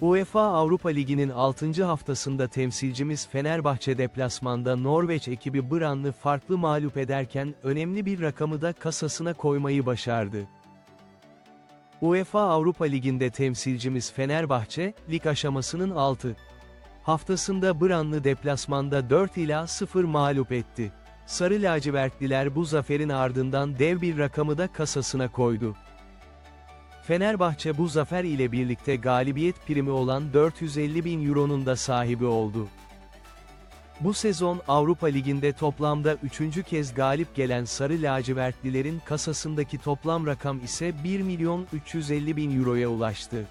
UEFA Avrupa Ligi'nin 6. haftasında temsilcimiz Fenerbahçe deplasmanda Norveç ekibi Brann'ı farklı mağlup ederken önemli bir rakamı da kasasına koymayı başardı. UEFA Avrupa Ligi'nde temsilcimiz Fenerbahçe, lig aşamasının 6. haftasında Brann'ı deplasmanda 4 ila 0 mağlup etti. Sarı lacivertliler bu zaferin ardından dev bir rakamı da kasasına koydu. Fenerbahçe bu zafer ile birlikte galibiyet primi olan 450 bin euronun da sahibi oldu. Bu sezon Avrupa Ligi'nde toplamda üçüncü kez galip gelen Sarı Lacivertlilerin kasasındaki toplam rakam ise 1 milyon 350 bin euroya ulaştı.